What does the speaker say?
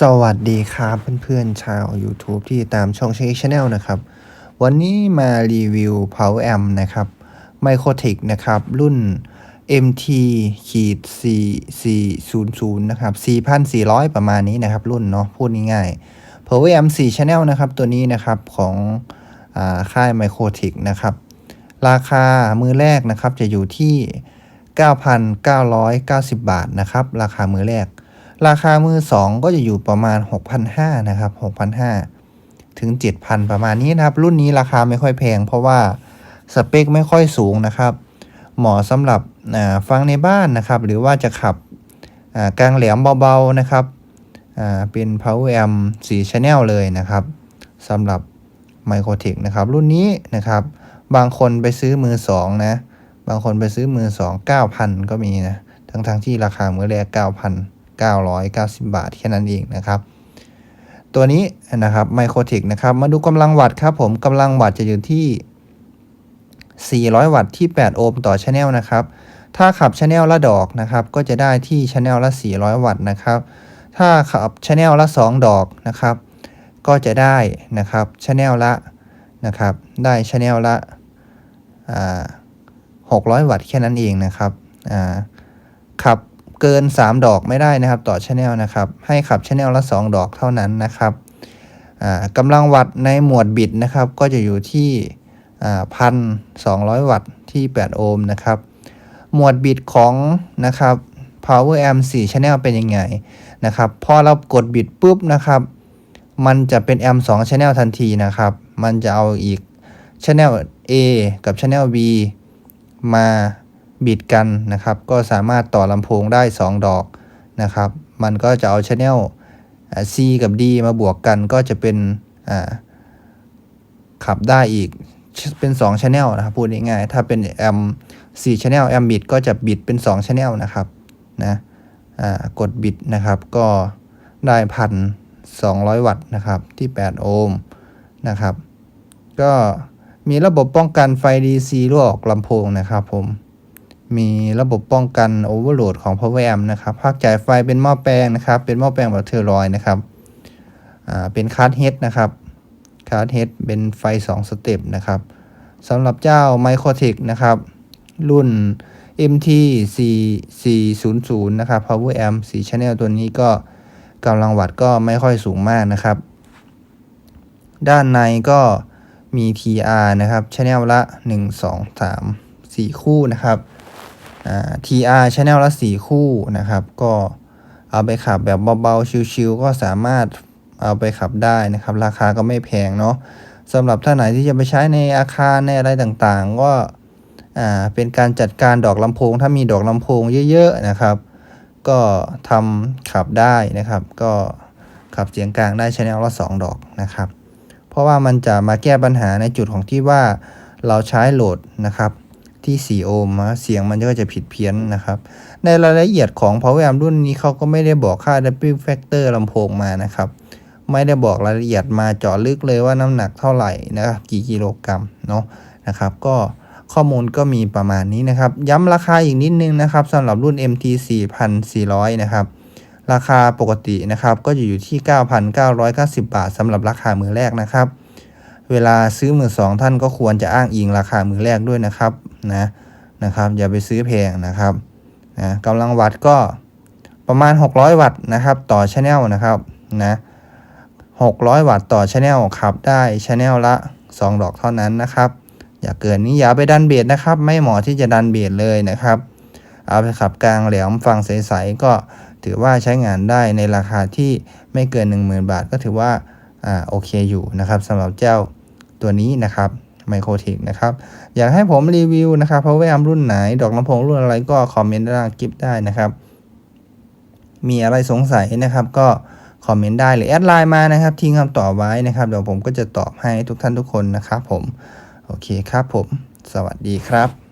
สวัสดีครับเพื่อนๆชาว YouTube ที่ตามช่องเชคชาแนลนะครับ วันนี้มารีวิว Power Amp นะครับ Microtech นะครับ รุ่น MT ขีด4400 นะครับ 4,400 ประมาณนี้นะครับ รุ่นเนาะพูดง่ายๆ Power Amp 4 Channel นะครับ ตัวนี้นะครับของอาค่าย Microtech นะครับ ราคามือแรกนะครับจะอยู่ที่ 9,990 บาทนะครับ ราคามือแรก ราคามือ2ก็จะอยู่ประมาณ 6,500นะครับ6,500 ถึง 7,000 ประมาณนี้นะครับ รุ่นนี้ราคาไม่ค่อยแพง เพราะว่าสเปคไม่ค่อยสูงนะครับ เหมาะสำหรับฟังในบ้านนะครับ หรือว่าจะขับกลางแหลมเบาๆนะครับเป็น power amp 4 channel เลยนะครับสำหรับ Microtech นะครับ รุ่นนี้นะครับ บางคนไปซื้อมือ2นะ บางคนไปซื้อมือ2 9,000 ก็มีนะ ทั้งๆที่ราคามือแรก 990 บาทแค่นั้นเองนะครับ ตัวนี้นะครับไมโครเทคนะครับ มาดูกำลังวัตต์ครับผมกำลังวัตต์จะอยู่ที่ 400 วัตต์ที่ 8 โอห์มต่อชแนลนะครับ ถ้าขับชแนลละดอกนะครับ ก็จะได้ที่ชแนลละ 400 วัตต์นะครับ ถ้าขับชแนลละ 2 ดอกนะครับ ก็จะได้นะครับชแนลละนะครับ ได้ชแนลละ600 วัตต์แค่นั้นเองนะครับขับ เกิน 3 ดอกไม่ได้นะครับ ต่อชแนลนะครับ ให้ขับชแนลละ 2 ดอกเท่านั้นนะครับกำลังวัตต์ในหมวดบิตนะครับ ก็จะอยู่ที่พันสองวัตต์ที่ 8 โอห์มนะครับ หมวดบิตของนะครับ power amp 4 channel เป็นยังไงนะครับ พอเรากดบิตปุ๊บนะครับ มันจะเป็นแอม2 channel ทันทีนะครับ มันจะเอาอีก channel A กับ channel B มา บิดกันนะครับ ก็สามารถต่อลำโพงได้ 2 ดอกนะครับ มันก็จะเอา channel อ่า C กับ D มาบวกกันก็จะเป็นขับได้อีกเป็น2 channel นะครับพูดง่ายๆถ้าเป็นแอม4 channel แอมบิดก็จะบิดเป็น2 channel นะครับนะกดบิดนะครับก็ได้พัน200วัตต์นะครับที่ 8 โอห์มนะครับ ก็มีระบบป้องกันไฟ DC รั่วออกลำโพงนะครับผม มีระบบป้องกันโอเวอร์โหลดของ Power Amp นะครับภาคจ่ายไฟเป็นหม้อแปลงนะครับ เป็นหม้อแปลงแบบเทอร์รอยนะครับอ่าเป็นคาร์ดเฮดนะครับคาร์ดเฮดเป็นไฟ 2 สเต็ปนะครับสำหรับเจ้า Microtech นะครับ รุ่น MT 4400นะครับ Power Amp 4 Channel ตัวนี้ก็กำลังวัตต์ก็ไม่ค่อยสูงมากนะครับ ด้านในก็มี TR นะครับ Channel ละ 1 2 3 4 คู่นะครับ TR Channel ละ 4 คู่นะครับ ก็เอาไปขับแบบเบาๆ ชิวๆ ก็สามารถเอาไปขับได้นะครับ ราคาก็ไม่แพงเนาะสำหรับท่านไหนที่จะไปใช้ในอาคารในอะไรต่างๆ ก็เป็นการจัดการดอกลำโพง ถ้ามีดอกลำโพงเยอะๆนะครับ ก็ทำขับได้นะครับ ก็ขับเสียงกลางได้ชแนลละ 2 ดอกนะครับ เพราะว่ามันจะมาแก้ปัญหาในจุดของที่ว่าเราใช้โหลดนะครับ ที่ 4 โอห์มเสียงมันก็จะผิดเพี้ยนนะครับ ในรายละเอียดของ Power Amp รุ่นนี้เขาก็ไม่ได้บอกค่า W factor ลำโพงมานะครับ ไม่ได้บอกรายละเอียดมาเจาะลึกเลยว่าน้ำหนักเท่าไหร่นะครับกี่กิโลกรัมเนาะนะครับ ก็ข้อมูลก็มีประมาณนี้นะครับ ย้ำราคาอีกนิดนึงนะครับสำหรับรุ่น MT 4400 นะครับราคาปกตินะครับก็จะอยู่ที่ 9,990 บาทสำหรับราคามือแรกนะครับ เวลาซื้อมือสองท่านก็ควรจะอ้างอิงราคามือแรกด้วยนะครับนะนะครับ อย่าไปซื้อแพงนะครับนะกำลังวัตต์ก็ประมาณ 600 วัตต์นะครับต่อชแนลนะครับนะ600 วัตต์ต่อชแนลขับได้ชแนลละ 2 ดอกเท่านั้นนะครับ อย่าเกินนี้อย่าไปดันเบสนะครับ ไม่เหมาะที่จะดันเบสเลยนะครับ เอาไปขับกลางแหลมฟังใสๆก็ถือว่าใช้งานได้ในราคาที่ไม่เกิน 10,000 บาทก็ถือว่าอ่าโอเคอยู่นะครับสำหรับเจ้า ตัวนี้นะครับไมโครเทคนะครับ อยากให้ผมรีวิวนะครับเพราะว่ารุ่นไหน ดอกลำโพงรุ่นอะไรก็คอมเมนต์ด้านคลิปได้นะครับ มีอะไรสงสัยนะครับ ก็คอมเมนต์ได้หรือแอดไลน์มานะครับทิ้งคำตอบไว้นะครับเดี๋ยวผมก็จะตอบให้ทุกท่านทุกคนนะครับผม โอเคครับผม สวัสดีครับ